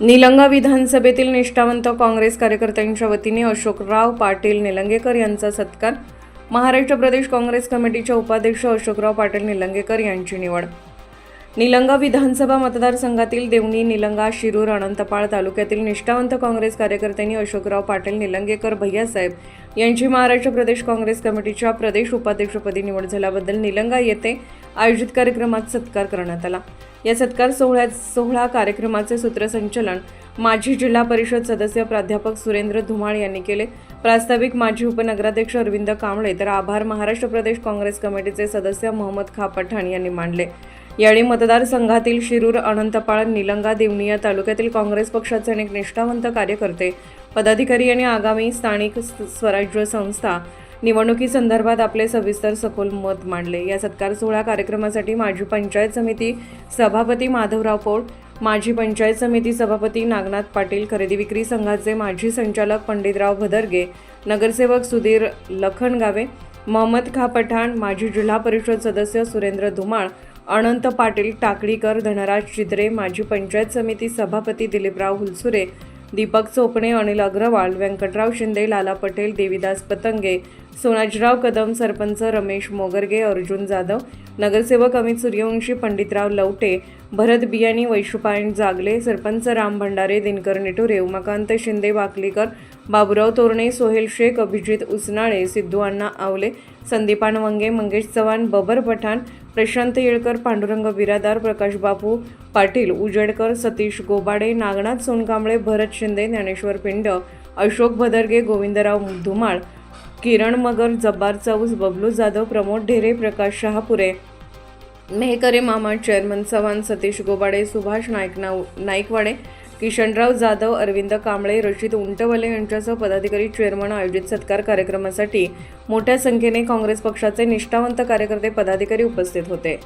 निलंगा विधानसभेतील निष्ठावंत काँग्रेस कार्यकर्त्यांच्या वतीने अशोकराव पाटील निलंगेकर यांचा सत्कार महाराष्ट्र प्रदेश काँग्रेस कमिटीच्या उपाध्यक्ष अशोकराव पाटील निलंगेकर यांची निवड. निलंगा विधानसभा मतदारसंघातील देवणी निलंगा शिरूर अनंतपाळ तालुक्यातील निष्ठावंत काँग्रेस कार्यकर्त्यांनी अशोकराव पाटील निलंगेकर भैयासाहेब यांची महाराष्ट्र प्रदेश काँग्रेस कमिटीच्या प्रदेश उपाध्यक्षपदी निवड झाल्याबद्दल निलंगा येथे आयोजित कार्यक्रमात सत्कार करण्यात आला. या सत्कार सोहळ्यात सोहळा कार्यक्रमाचे सूत्रसंचलन माजी जिल्हा परिषद सदस्य प्राध्यापक सुरेंद्र धुमाळ यांनी केले. प्रास्ताविक माजी उपनगराध्यक्ष अरविंद कांबळे तर आभार महाराष्ट्र प्रदेश काँग्रेस कमिटीचे सदस्य मोहम्मद खा पठाण यांनी मांडले यावेळी मतदारसंघातील शिरूर अनंतपाळ निलंगा देवणी या तालुक्यातील काँग्रेस पक्षाचे अनेक निष्ठावंत कार्यकर्ते पदाधिकारी आणि आगामी स्थानिक स्वराज्य संस्था निवडणुकीसंदर्भात आपले सविस्तर सखोल मत मांडले. या सत्कार सोहळा कार्यक्रमासाठी माजी पंचायत समिती सभापती माधवराव पोळ माजी पंचायत समिती सभापती नागनाथ पाटील खरेदी विक्री संघाचे माजी संचालक पंडितराव भदरगे नगरसेवक सुधीर लखनगावे मोहम्मद खा पठाण माजी जिल्हा परिषद सदस्य सुरेंद्र धुमाळ अनंत पाटील टाकळीकर धनराज चित्रे माजी पंचायत समिती सभापती दिलीपराव हुलसुरे दीपक चोपणे अनिल अग्रवाल व्यंकटराव शिंदे लाला पटेल देविदास पतंगे सोनाजीराव कदम सरपंच रमेश मोगरगे अर्जुन जाधव नगरसेवक अमित सूर्यवंशी पंडितराव लवटे भरत बियाणी वैशुपायन जागले सरपंच राम भंडारे दिनकर निटुरे उमाकांत शिंदे वाकलीकर बाबुराव तोरणे सोहेल शेख अभिजित उसनाळे सिद्धू अण्णा आवले संदीपान वंगे मंगेश चव्हाण बबर पठाण प्रशांत येळकर पांडुरंग बिरादार प्रकाश बापू पाटील उजेडकर सतीश गोबाडे नागनाथ सोनकांबळे भरत शिंदे ज्ञानेश्वर पिंड अशोक भदरगे गोविंदराव धुमाळ किरण मगर जब्बार चौस बबलू जाधव प्रमोद ढेरे प्रकाश शहापुरे. मेहकरे मामा चेअरमन चव्हाण सतीश गोबाडे सुभाष नाईक नाव नाईकवाडे किशनराव जाधव अरविंद कांबळे रशीद उंटवले यांच्यासह पदाधिकारी चेअरमन आयोजित सत्कार कार्यक्रमासाठी मोठ्या संख्येने काँग्रेस पक्षाचे निष्ठावंत कार्यकर्ते पदाधिकारी उपस्थित होते.